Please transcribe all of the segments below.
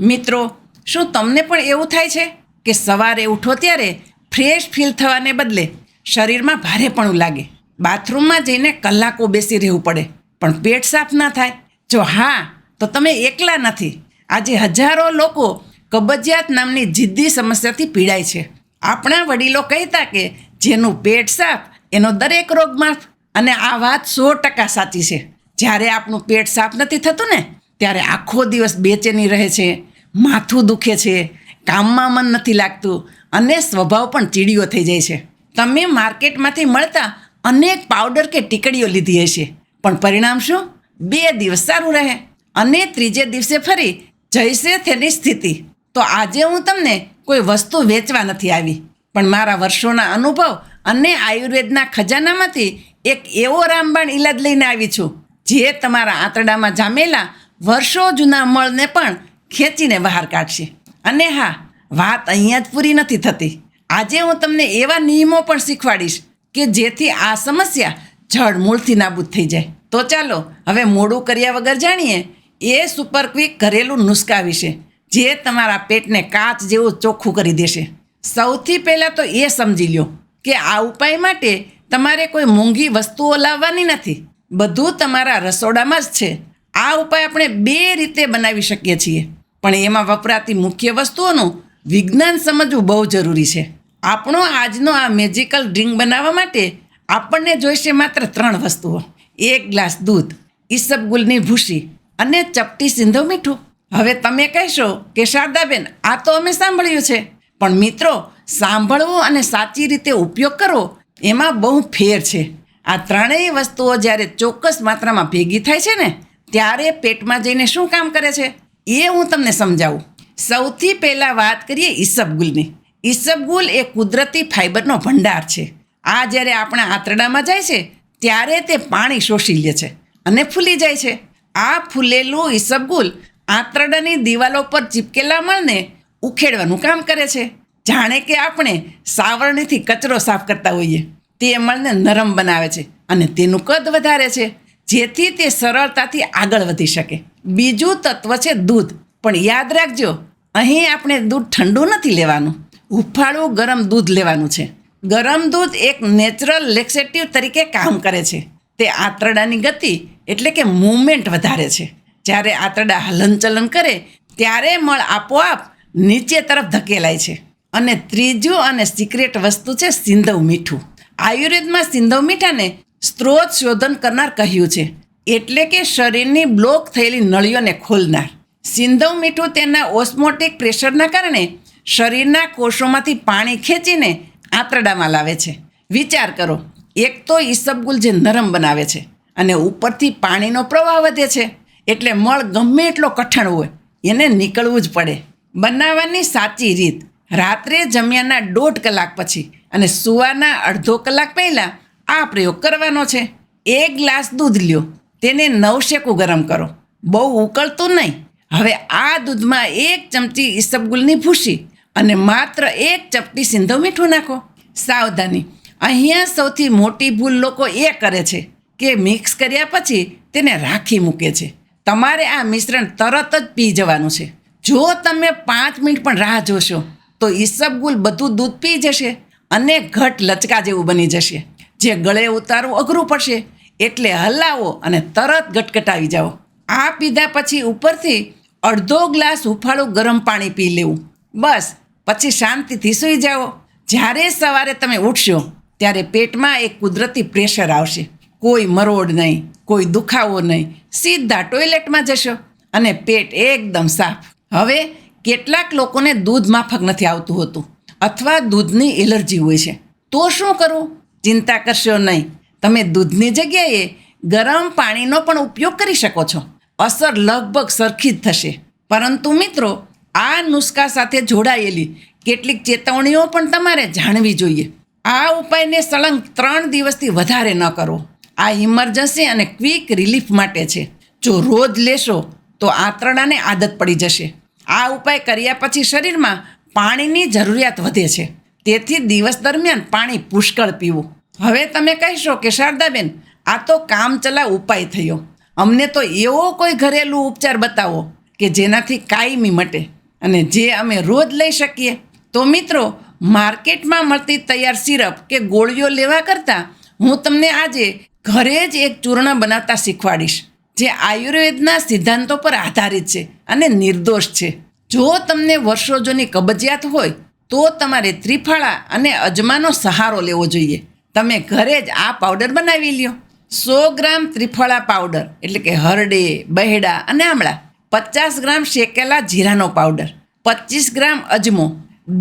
મિત્રો, શું તમને પણ એવું થાય છે કે સવારે ઉઠો ત્યારે ફ્રેશ ફીલ થવાને બદલે શરીરમાં ભારેપણું લાગે? બાથરૂમમાં જઈને કલાકો બેસી રહેવું પડે, પણ પેટ સાફ ના થાય. જો હા, તો તમે એકલા નથી. આજે હજારો લોકો કબજિયાત નામની જિદ્દી સમસ્યાથી પીડાય છે. આપણા વડીલો કહેતા કે જેનું પેટ સાફ, એનો દરેક રોગ માફ, અને આ વાત સો ટકા સાચી છે. જ્યારે આપણું પેટ સાફ નથી થતું ને, ત્યારે આખો દિવસ બેચેની રહે છે. માથું દુખે છે. કામમાં મન નથી લાગતું. અને સ્વભાવ પણ ચીડિયો થઈ જાય છે. તમે માર્કેટમાંથી મળતા અનેક પાવડર કે ટીકડીઓ લીધી હશે. પણ પરિણામ શું? બે દિવસ સારું રહે. અને ત્રીજે દિવસે ફરી જઈશે તેની સ્થિતિ. તો આજે હું તમને કોઈ વસ્તુ વેચવા નથી આવી. પણ મારા વર્ષોના અનુભવ અને આયુર્વેદના ખજાનામાંથી એક એવો રામબાણ ઈલાજ લઈને આવી છું. જે તમારા આંતરડામાં જામેલા વર્ષો જૂના મળને પણ ખેંચીને બહાર કાઢશે. અને હા, વાત અહીંયા જ પૂરી નથી થતી. આજે હું તમને એવા નિયમો પણ શીખવાડીશ કે જેથી આ સમસ્યા જડ મૂળથી નાબૂદ થઈ જાય. તો ચાલો, હવે મોડું કર્યા વગર જાણીએ, એ સુપર ક્વિક ઘરેલું નુસ્ખા વિશે, જે તમારા પેટને કાચ જેવું ચોખ્ખું કરી દેશે. સૌથી પહેલાં તો એ સમજી લ્યો કે આ ઉપાય માટે તમારે કોઈ મોંઘી વસ્તુઓ લાવવાની નથી. બધું તમારા રસોડામાં જ છે. આ ઉપાય આપણે બે રીતે બનાવી શકીએ છીએ. પણ એમાં વપરાતી મુખ્ય વસ્તુઓનું વિજ્ઞાન સમજવું બહુ જરૂરી છે. આપણો આજનો આ મેજિકલ ડ્રિંક બનાવવા માટે આપણને જોઈશે માત્ર ત્રણ વસ્તુઓ. એક ગ્લાસ દૂધ ઈસબગુલની ભૂસી અને ચપટી સિંધો મીઠું. હવે તમે કહેશો કે શારદાબેન, આ તો અમે સાંભળ્યું છે. પણ મિત્રો, સાંભળવું અને સાચી રીતે ઉપયોગ કરવો એમાં બહુ ફેર છે. આ ત્રણેય વસ્તુઓ જ્યારે ચોક્કસ માત્રામાં ભેગી થાય છે ને, ત્યારે પેટમાં જઈને શું કામ કરે છે? એ હું તમને સમજાવું. સૌથી પહેલાં વાત કરીએ ઈસબગુલની. ઈસબગુલ એ કુદરતી ફાઇબરનો ભંડાર છે. આ જ્યારે આપણા આંતરડામાં જાય છે, ત્યારે તે પાણી શોષી લે છે અને ફૂલી જાય છે. આ ફૂલેલું ઈસબગુલ આંતરડાની દિવાલો પર ચીપકેલા મળને ઉખેડવાનું કામ કરે છે. જાણે કે આપણે સાવરણીથી કચરો સાફ કરતા હોઈએ. તે મળને નરમ બનાવે છે અને તેનું કદ વધારે છે. જેથી તે સરળતાથી આગળ વધી શકે. બીજું તત્વ છે દૂધ. પણ યાદ રાખજો, અહીં આપણે દૂધ ઠંડુ નથી લેવાનું. હુંફાળું ગરમ દૂધ લેવાનું છે. ગરમ દૂધ એક નેચરલ લેક્સેટિવ તરીકે કામ કરે છે. તે આંતરડાની ગતિ એટલે કે મૂવમેન્ટ વધારે છે. જ્યારે આંતરડા હલનચલન કરે, ત્યારે મળ આપોઆપ નીચે તરફ ધકેલાય છે. અને ત્રીજું અને સિક્રેટ વસ્તુ છે સિંધવ મીઠું. આયુર્વેદમાં સિંધવ મીઠાને સ્ત્રોત શોધન કરનાર કહ્યું છે. એટલે કે શરીરની બ્લોક થયેલી નળીઓને ખોલનાર. સિંધવ મીઠું તેના ઓસ્મોટિક પ્રેશરના કારણે શરીરના કોષોમાંથી પાણી ખેંચીને આંતરડામાં લાવે છે. વિચાર કરો, એક તો ઈસબગુલ જે નરમ બનાવે છે અને ઉપરથી પાણીનો પ્રવાહ વધે છે, એટલે મળ ગમે એટલો કઠણ હોય, એને નીકળવું જ પડે. બનાવવાની સાચી રીત, રાત્રે જમ્યાના દોઢ કલાક પછી અને સુવાના અડધો કલાક પહેલાં આ પ્રયોગ કરવાનો છે. એક ગ્લાસ દૂધ લ્યો. તેને નવશેકું ગરમ કરો. બહુ ઉકળતું નહીં. હવે આ દૂધમાં એક ચમચી ઈસબગુલની ભૂસી અને માત્ર એક ચપટી સિંધો મીઠું નાખો. સાવધાની. અહીંયા સૌથી મોટી ભૂલ લોકો એ કરે છે કે મિક્સ કર્યા પછી તેને રાખી મૂકે છે. તમારે આ મિશ્રણ તરત જ પી જવાનું છે. જો તમે પાંચ મિનિટ પણ રાહ જોશો, તો ઈસબગુલ બધું દૂધ પી જશે અને ઘટ લચકા જેવું બની જશે. જે ગળે ઉતારવું અઘરું પડશે, એટલે હલાવો અને તરત ગટગટાવી જાઓ. આ પીધા પછી ઉપરથી અડધો ગ્લાસ હૂંફાળું ગરમ પાણી પી લેવું. બસ, પછી શાંતિથી સૂઈ જાઓ. જ્યારે સવારે તમે ઉઠશો, ત્યારે પેટમાં એક કુદરતી પ્રેશર આવશે. કોઈ મરોડ નહીં, કોઈ દુખાવો નહીં. સીધા ટોયલેટમાં જશો અને પેટ એકદમ સાફ. હવે કેટલાક લોકોને દૂધ માફક નથી આવતું હોતું, અથવા દૂધની એલર્જી હોય છે. તો શું કરવું ચિંતા કરશો નહીં. તમે દૂધની જગ્યાએ ગરમ પાણીનો પણ ઉપયોગ કરી શકો છો. અસર લગભગ સરખી જ થશે. પરંતુ મિત્રો, આ નુસ્ખા સાથે જોડાયેલી કેટલીક ચેતવણીઓ પણ તમારે જાણવી જોઈએ. આ ઉપાયને સળંગ ત્રણ દિવસથી વધારે ન કરો. આ ઇમરજન્સી અને ક્વિક રિલીફ માટે છે. જો રોજ લેશો, તો આંતરડાને આદત પડી જશે. આ ઉપાય કર્યા પછી શરીરમાં પાણીની જરૂરિયાત વધે છે. તેથી દિવસ દરમિયાન પાણી પુષ્કળ પીવું. હવે તમે કહેશો કે શારદાબેન, આ તો કામચલા ઉપાય થયો. અમને તો એવો કોઈ ઘરેલું ઉપચાર બતાવો કે જેનાથી કાયમી મટે અને જે અમે રોજ લઈ શકીએ. તો મિત્રો, માર્કેટમાં મળતી તૈયાર સિરપ કે ગોળીઓ લેવા કરતાં હું તમને આજે ઘરે જ એક ચૂર્ણ બનાવતા શીખવાડીશ, જે આયુર્વેદના સિદ્ધાંતો પર આધારિત છે અને નિર્દોષ છે. જો તમને વર્ષો જૂની કબજિયાત હોય તો તમારે ત્રિફળા અને અજમાનો સહારો લેવો જોઈએ. તમે ઘરે જ આ પાવડર બનાવી લ્યો. સો ગ્રામ ત્રિફળા પાવડર, એટલે કે હરડે, બહેડા અને આમળા. પચાસ ગ્રામ શેકેલા જીરાનો પાવડર, પચીસ ગ્રામ અજમો,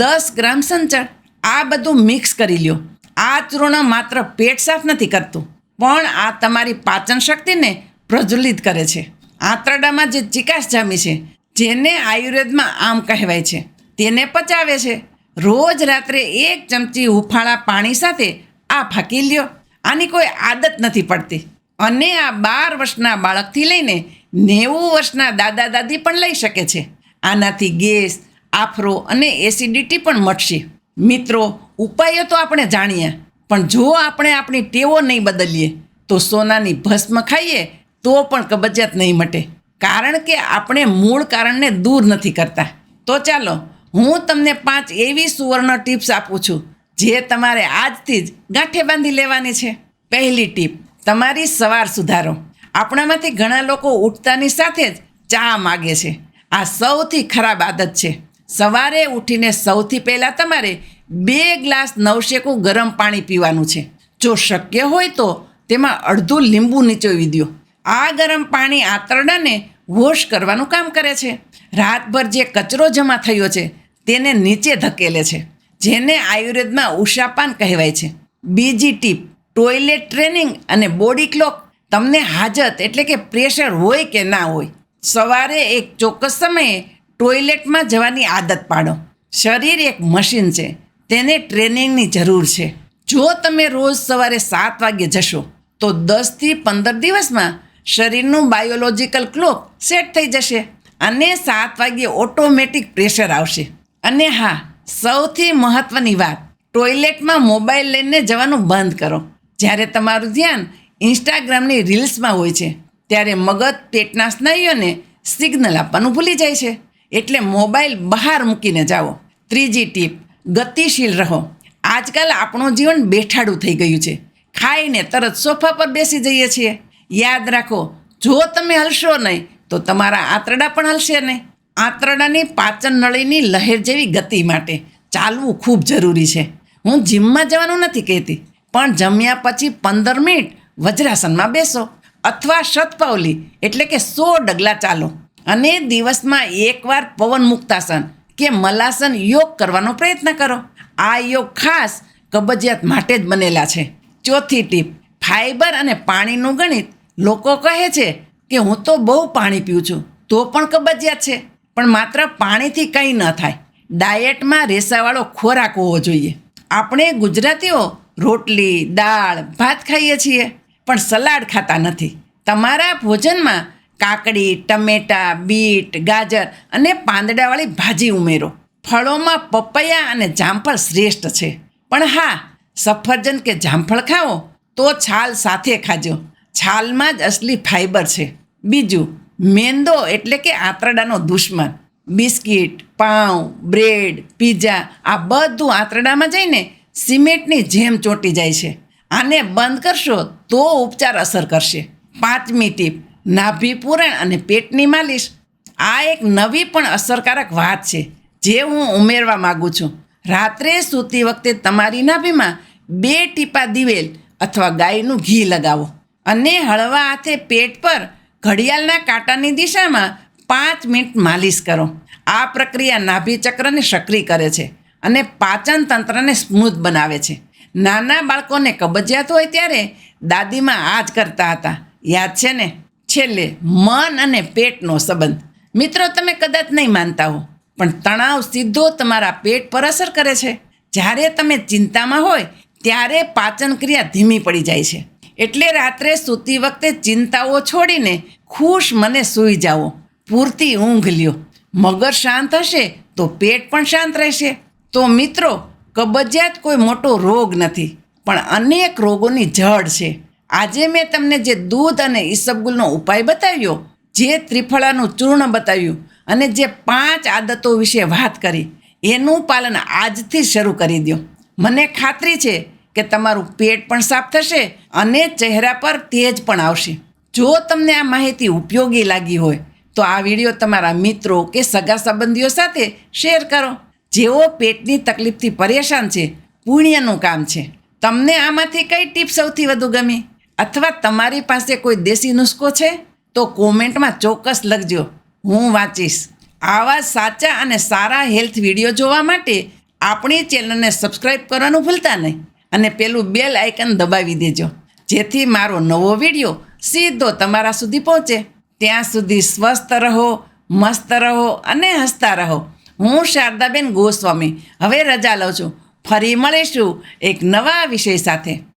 દસ ગ્રામ સંચળ. આ બધું મિક્સ કરી લ્યો. આ ચૂર્ણ માત્ર પેટ સાફ નથી કરતું, પણ આ તમારી પાચન શક્તિને પ્રજ્વલિત કરે છે. આંતરડામાં જે ચિકાસ જામી છે, જેને આયુર્વેદમાં આમ કહેવાય છે, તેને પચાવે છે. રોજ રાત્રે એક ચમચી હૂંફાળા પાણી સાથે આ ફાંકી લ્યો. આની કોઈ આદત નથી પડતી. અને આ બાર વર્ષના બાળકથી લઈને નેવું વર્ષના દાદા દાદી પણ લઈ શકે છે. આનાથી ગેસ, આફરો અને એસિડિટી પણ મટશે. મિત્રો, ઉપાયો તો આપણે જાણીએ. પણ જો આપણે આપણી ટેવો નહીં બદલીએ, તો સોનાની ભસ્મ ખાઈએ, તો પણ કબજિયાત નહીં મટે. કારણ કે આપણે મૂળ કારણને દૂર નથી કરતા. તો ચાલો હું તમને પાંચ એવી સુવર્ણ ટિપ્સ આપું છું, જે તમારે આજથી જ ગાંઠે બાંધી લેવાની છે. પહેલી ટીપ, તમારી સવાર સુધારો. આપણામાંથી ઘણા લોકો ઉઠતાની સાથે જ ચા માગે છે. આ સૌથી ખરાબ આદત છે. સવારે ઉઠીને સૌથી પહેલાં તમારે બે ગ્લાસ નવશેકું ગરમ પાણી પીવાનું છે. જો શક્ય હોય તો તેમાં અડધું લીંબુ નીચોવી દો. આ ગરમ પાણી આંતરડાને વોશ કરવાનું કામ કરે છે. રાતભર જે કચરો જમા થયો છે તેને નીચે ધકેલે છે, જેને આયુર્વેદમાં ઉષાપાન કહેવાય છે. બીજી ટીપ, ટોયલેટ ટ્રેનિંગ અને બોડી ક્લોક તમને હાજત એટલે કે પ્રેશર હોય કે ના હોય, સવારે એક ચોક્કસ સમયે ટોયલેટમાં જવાની આદત પાડો. શરીર એક મશીન છે, તેને ટ્રેનિંગની જરૂર છે. જો તમે રોજ સવારે સાત વાગે જશો, તો દસથી પંદર દિવસમાં શરીરનું બાયોલોજિકલ ક્લોક સેટ થઈ જશે અને સાત વાગ્યે ઓટોમેટિક પ્રેશર આવશે. અને હા, સૌથી મહત્ત્વની વાત, ટોયલેટમાં મોબાઈલ લઈને જવાનું બંધ કરો. જ્યારે તમારું ધ્યાન ઇન્સ્ટાગ્રામની રીલ્સમાં હોય છે, ત્યારે મગજ પેટના સ્નાયુઓને સિગ્નલ આપવાનું ભૂલી જાય છે. એટલે મોબાઈલ બહાર મૂકીને જાઓ. ત્રીજી ટીપ, ગતિશીલ રહો. આજકાલ આપણું જીવન બેઠાડું થઈ ગયું છે. ખાઈને તરત સોફા પર બેસી જઈએ છીએ. યાદ રાખો, જો તમે હલશો નહીં, તો તમારા આંતરડા પણ હલશે નહીં. આંતરડાની પાચન નળીની લહેર જેવી ગતિ માટે ચાલવું ખૂબ જરૂરી છે. હું જીમમાં જવાનું નથી કહેતી, પણ જમ્યા પછી પંદર મિનિટ વજ્રાસનમાં બેસો અથવા શતપાવલી એટલે કે સો ડગલા ચાલો અને દિવસમાં એકવાર પવન મુક્તાસન કે મલાસન યોગ કરવાનો પ્રયત્ન કરો. આ યોગ ખાસ કબજિયાત માટે જ બનેલા છે. ચોથી ટીપ, ફાઈબર અને પાણીનું ગણિત. લોકો કહે છે કે હું તો બહુ પાણી પીઉં છું, તો પણ કબજિયાત છે. પણ માત્ર પાણીથી કંઈ ન થાય. ડાયટમાં રેસાવાળો ખોરાક હોવો જોઈએ. આપણે ગુજરાતીઓ રોટલી, દાળ, ભાત ખાઈએ છીએ, પણ સલાડ ખાતા નથી. તમારા ભોજનમાં કાકડી, ટમેટા, બીટ, ગાજર અને પાંદડાવાળી ભાજી ઉમેરો. ફળોમાં પપૈયા અને જામફળ શ્રેષ્ઠ છે. પણ હા, સફરજન કે જામફળ ખાઓ તો છાલ સાથે ખાજો. છાલમાં જ અસલી ફાઈબર છે. બીજું મેંદો એટલે કે આંતરડાનો દુશ્મન. બિસ્કિટ, પાઉં, બ્રેડ, પીઝા, આ બધું આંતરડામાં જઈને સિમેન્ટની જેમ ચોંટી જાય છે. આને બંધ કરશો તો ઉપચાર અસર કરશે. પાંચમી ટીપ, નાભી પૂરણ અને પેટની માલિશ. આ એક નવી પણ અસરકારક વાત છે, જે હું ઉમેરવા માગું છું. રાત્રે સૂતી વખતે તમારી નાભીમાં બે ટીપા દિવેલ અથવા ગાયનું ઘી લગાવો અને હળવા હાથે પેટ પર ઘડિયાળના કાંટાની દિશામાં પાંચ મિનિટ માલિશ કરો. આ પ્રક્રિયા નાભી ચક્રને સક્રિય કરે છે અને પાચન તંત્રને સ્મૂથ બનાવે છે. નાના બાળકોને કબજિયાત હોય ત્યારે દાદીમાં આ જ કરતા હતા. યાદ છે ને? છેલ્લે મન અને પેટનો સંબંધ. મિત્રો, તમે કદાચ નહીં માનતા હો, પણ તણાવ સીધો તમારા પેટ પર અસર કરે છે. જ્યારે તમે ચિંતામાં હોય, ત્યારે પાચન ક્રિયા ધીમી પડી જાય છે. એટલે રાત્રે સૂતી વખતે ચિંતાઓ છોડીને ખુશ મને સૂઈ જાઓ. પૂરતી ઊંઘ લ્યો. મગર શાંત હશે તો પેટ પણ શાંત રહેશે. તો મિત્રો, કબજિયાત કોઈ મોટો રોગ નથી, પણ અનેક રોગોની જડ છે. આજે મેં તમને જે દૂધ અને ઈસબગુલનો ઉપાય બતાવ્યો, જે ત્રિફળાનું ચૂર્ણ બતાવ્યું અને જે પાંચ આદતો વિશે વાત કરી, એનું પાલન આજથી શરૂ કરી દો મને ખાતરી છે કે તમારું પેટ પણ સાફ થશે અને ચહેરા પર તેજ પણ આવશે. જો તમને આ માહિતી ઉપયોગી લાગી હોય, તો આ વીડિયો તમારા મિત્રો કે સગા સંબંધીઓ સાથે શેર કરો. જેઓ પેટની તકલીફથી પરેશાન છે, પુણ્યનું કામ છે. તમને આમાંથી કઈ ટીપ સૌથી વધુ ગમી? અથવા તમારી પાસે કોઈ દેશી નુસ્ખો છે? તો કોમેન્ટમાં ચોક્કસ લખજો. હું વાંચીશ. આવા સાચા અને સારા હેલ્થ વીડિયો જોવા માટે આપણી ચેનલને સબસ્ક્રાઈબ કરવાનું ભૂલતા નહીં. અને પેલું બેલ આઇકન દબાવી દેજો. જેથી મારો નવો વીડિયો સીધો તમારા સુધી પહોંચે. ત્યાં સુધી સ્વસ્થ રહો, મસ્ત રહો અને હસતા રહો. હું શારદાબેન ગોસ્વામી. હવે રજા લઉં છું. ફરી મળીશું એક નવા વિષય સાથે.